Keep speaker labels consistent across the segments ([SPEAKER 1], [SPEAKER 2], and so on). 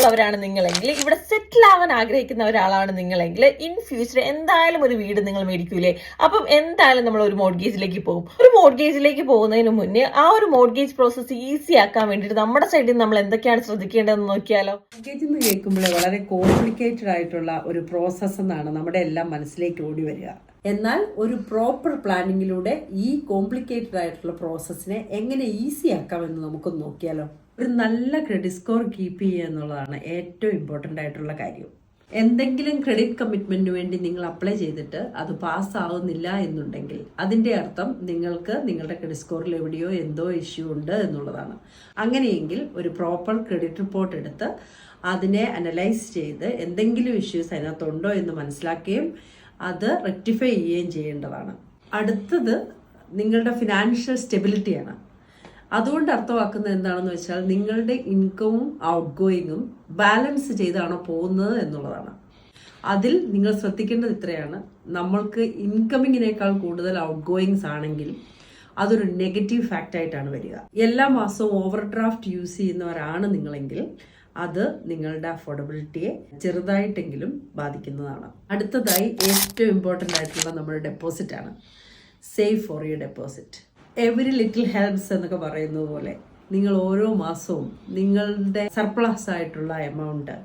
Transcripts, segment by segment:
[SPEAKER 1] ഉള്ളവരാണ് നിങ്ങളെങ്കിൽ ഇവിടെ സെറ്റിൽ ആവാൻ ആഗ്രഹിക്കുന്ന ഒരാളാണ് നിങ്ങളെങ്കിൽ ഇൻ ഫ്യൂച്ചർ എന്തായാലും ഒരു വീട് നിങ്ങൾ മേടിക്കൂലേ? അപ്പം എന്തായാലും നമ്മൾ ഒരു മോഡ്ഗേജിലേക്ക് പോകും. ഒരു മോഡ്ഗേജിലേക്ക് പോകുന്നതിന് മുന്നേ ആ ഒരു മോഡ്ഗേജ് പ്രോസസ്സ് ഈസി ആക്കാൻ വേണ്ടിയിട്ട് നമ്മുടെ സൈഡിൽ നമ്മൾ എന്തൊക്കെയാണ് ശ്രദ്ധിക്കേണ്ടതെന്ന് നോക്കിയാലോ?
[SPEAKER 2] മോഡ്ഗേജ് എന്ന് കേൾക്കുമ്പോൾ വളരെ കോംപ്ലിക്കേറ്റഡ് ആയിട്ടുള്ള ഒരു പ്രോസസ്സ് എന്നാണ് നമ്മുടെ എല്ലാം മനസ്സിലേക്ക് ഓടി വരിക. എന്നാൽ ഒരു പ്രോപ്പർ പ്ലാനിങ്ങിലൂടെ ഈ കോംപ്ലിക്കേറ്റഡ് ആയിട്ടുള്ള പ്രോസസ്സിനെ എങ്ങനെ ഈസി ആക്കാമെന്ന് നമുക്ക് നോക്കിയാലോ. ഒരു നല്ല ക്രെഡിറ്റ് സ്കോർ കീപ്പ് ചെയ്യുക എന്നുള്ളതാണ് ഏറ്റവും ഇമ്പോർട്ടന്റ് ആയിട്ടുള്ള കാര്യം. എന്തെങ്കിലും ക്രെഡിറ്റ് കമ്മിറ്റ്മെന്റിന് വേണ്ടി നിങ്ങൾ അപ്ലൈ ചെയ്തിട്ട് അത് പാസ് ആവുന്നില്ല എന്നുണ്ടെങ്കിൽ അതിന്റെ അർത്ഥം നിങ്ങൾക്ക് നിങ്ങളുടെ ക്രെഡിറ്റ് സ്കോറിൽ എവിടെയോ എന്തോ ഇഷ്യൂ ഉണ്ട് എന്നുള്ളതാണ്. അങ്ങനെയെങ്കിൽ ഒരു പ്രോപ്പർ ക്രെഡിറ്റ് റിപ്പോർട്ട് എടുത്ത് അതിനെ അനലൈസ് ചെയ്ത് എന്തെങ്കിലും ഇഷ്യൂസ് അതിനകത്തുണ്ടോ എന്ന് മനസ്സിലാക്കുകയും അത് റെക്ടിഫൈ ചെയ്യുകയും ചെയ്യേണ്ടതാണ്. അടുത്തത് നിങ്ങളുടെ ഫിനാൻഷ്യൽ സ്റ്റെബിലിറ്റിയാണ് അതുകൊണ്ട് അർത്ഥമാക്കുന്നത് എന്താണെന്ന് വെച്ചാൽ നിങ്ങളുടെ ഇൻകവും ഔട്ട് ഗോയിങ്ങും ബാലൻസ് ചെയ്താണോ പോകുന്നത് എന്നുള്ളതാണ്. അതിൽ നിങ്ങൾ ശ്രദ്ധിക്കേണ്ടത് ഇത്രയാണ്. നമ്മൾക്ക് ഇൻകമിങ്ങിനേക്കാൾ കൂടുതൽ ഔട്ട് ഗോയിങ്സ് ആണെങ്കിൽ അതൊരു നെഗറ്റീവ് ഫാക്റ്റായിട്ടാണ് വരിക. എല്ലാ മാസവും ഓവർ ഡ്രാഫ്റ്റ് യൂസ് ചെയ്യുന്നവരാണ് നിങ്ങളെങ്കിൽ അത് നിങ്ങളുടെ അഫോർഡബിലിറ്റിയെ ചെറുതായിട്ടെങ്കിലും ബാധിക്കുന്നതാണ്. അടുത്തതായി ഏറ്റവും ഇമ്പോർട്ടന്റ് ആയിട്ടുള്ള നമ്മുടെ ഡെപ്പോസിറ്റ് ആണ്. Save for you deposit every little helps എന്നൊക്കെ പറയുന്നത് പോലെ നിങ്ങൾ ഓരോ മാസവും നിങ്ങളുടെ സർപ്ലസ് ആയിട്ടുള്ള എമൗണ്ട്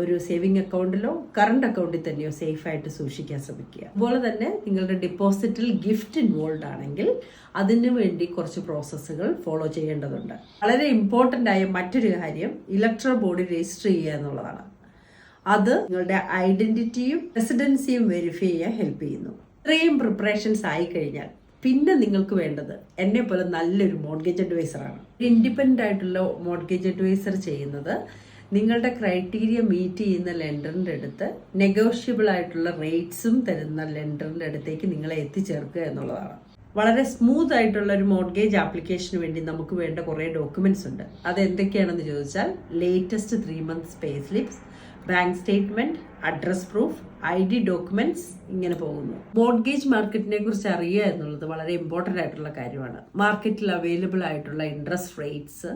[SPEAKER 2] ഒരു സേവിങ് അക്കൗണ്ടിലോ കറണ്ട് അക്കൗണ്ടിൽ തന്നെയോ സേഫ് ആയിട്ട് സൂക്ഷിക്കാൻ ശ്രമിക്കുക. അതുപോലെ തന്നെ നിങ്ങളുടെ ഡിപ്പോസിറ്റിൽ ഗിഫ്റ്റ് ഇൻവോൾവ് ആണെങ്കിൽ അതിനു വേണ്ടി കുറച്ച് പ്രോസസ്സുകൾ ഫോളോ ചെയ്യേണ്ടതുണ്ട്. വളരെ ഇമ്പോർട്ടന്റ് ആയ മറ്റൊരു കാര്യം ഇലക്ട്രൽ ബോഡി രജിസ്റ്റർ ചെയ്യുക എന്നുള്ളതാണ്. അത് നിങ്ങളുടെ ഐഡന്റിറ്റിയും റെസിഡൻസിയും വെരിഫൈ ചെയ്യാൻ ഹെൽപ്പ് ചെയ്യുന്നു. ഇത്രയും പ്രിപ്പറേഷൻസ് ആയി കഴിഞ്ഞാൽ പിന്നെ നിങ്ങൾക്ക് വേണ്ടത് എന്നെ പോലെ നല്ലൊരു മോഡ്ഗേജ് അഡ്വൈസറാണ് ഇൻഡിപെൻഡന്റ് ആയിട്ടുള്ള മോഡ്ഗേജ് അഡ്വൈസർ ചെയ്യുന്നത് നിങ്ങളുടെ ക്രൈറ്റീരിയ മീറ്റ് ചെയ്യുന്ന ലെൻഡറിന്റെ അടുത്ത് നെഗോഷ്യബിൾ ആയിട്ടുള്ള റേറ്റ്സും തരുന്ന ലെൻഡറിന്റെ അടുത്തേക്ക് നിങ്ങളെ എത്തിച്ചേർക്കുക എന്നുള്ളതാണ്. വളരെ സ്മൂത്ത് ആയിട്ടുള്ള ഒരു മോർഗേജ് ആപ്ലിക്കേഷന് വേണ്ടി നമുക്ക് വേണ്ട കുറേ ഡോക്യുമെന്റ്സ് ഉണ്ട്. അത് എന്തൊക്കെയാണെന്ന് ചോദിച്ചാൽ latest three months pay slips bank statement address proof I D documents ഇങ്ങനെ പോകുന്നു. മോഡ്ഗേജ് മാർക്കറ്റിനെ കുറിച്ച് അറിയുക എന്നുള്ളത് വളരെ ഇമ്പോർട്ടന്റ് ആയിട്ടുള്ള കാര്യമാണ്. മാർക്കറ്റിൽ അവൈലബിൾ ആയിട്ടുള്ള ഇൻട്രസ്റ്റ് റേറ്റ്സ്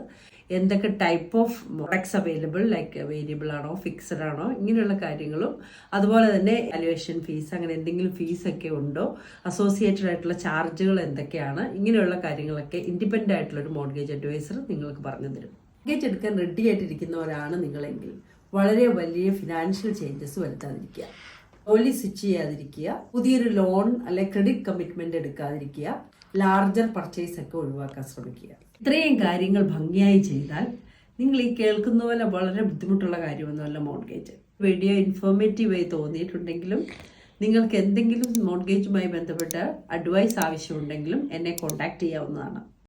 [SPEAKER 2] എന്തൊക്കെ type of products available like variable ആണോ ഫിക്സഡ് ആണോ ഇങ്ങനെയുള്ള കാര്യങ്ങളും അതുപോലെ തന്നെ വാലുവേഷൻ ഫീസ് അങ്ങനെ എന്തെങ്കിലും ഫീസ് ഒക്കെ ഉണ്ടോ അസോസിയേറ്റഡ് ആയിട്ടുള്ള ചാർജുകൾ എന്തൊക്കെയാണ് ഇങ്ങനെയുള്ള കാര്യങ്ങളൊക്കെ ഇൻഡിപെൻഡന്റ് ആയിട്ടുള്ള ഒരു മോഡ്ഗേജ് അഡ്വൈസർ നിങ്ങൾക്ക് പറഞ്ഞു തരും. മോഡ്ഗേജ് എടുക്കാൻ റെഡി ആയിട്ടിരിക്കുന്നവരാണ് നിങ്ങളെങ്കിൽ. വളരെ വലിയ ഫിനാൻഷ്യൽ ചേഞ്ചസ് വരുത്താതിരിക്കുക. ജോലി സ്വിച്ച് ചെയ്യാതിരിക്കുക. പുതിയൊരു ലോൺ അല്ലെ ക്രെഡിറ്റ് കമ്മിറ്റ്മെന്റ് എടുക്കാതിരിക്കുക. ലാർജർ പർച്ചേസ് ഒക്കെ ഒഴിവാക്കാൻ ശ്രമിക്കുക. ഇത്രയും കാര്യങ്ങൾ ഭംഗിയായി ചെയ്താൽ നിങ്ങൾ ഈ കേൾക്കുന്ന പോലെ വളരെ ബുദ്ധിമുട്ടുള്ള കാര്യമൊന്നുമല്ല മോഡ്ഗേജ് വീഡിയോ ഇൻഫോർമേറ്റീവായി തോന്നിയിട്ടുണ്ടെങ്കിലും നിങ്ങൾക്ക് എന്തെങ്കിലും മോഡ്ഗേജുമായി ബന്ധപ്പെട്ട അഡ്വൈസ് ആവശ്യമുണ്ടെങ്കിലും എന്നെ കോൺടാക്ട് ചെയ്യാവുന്നതാണ്.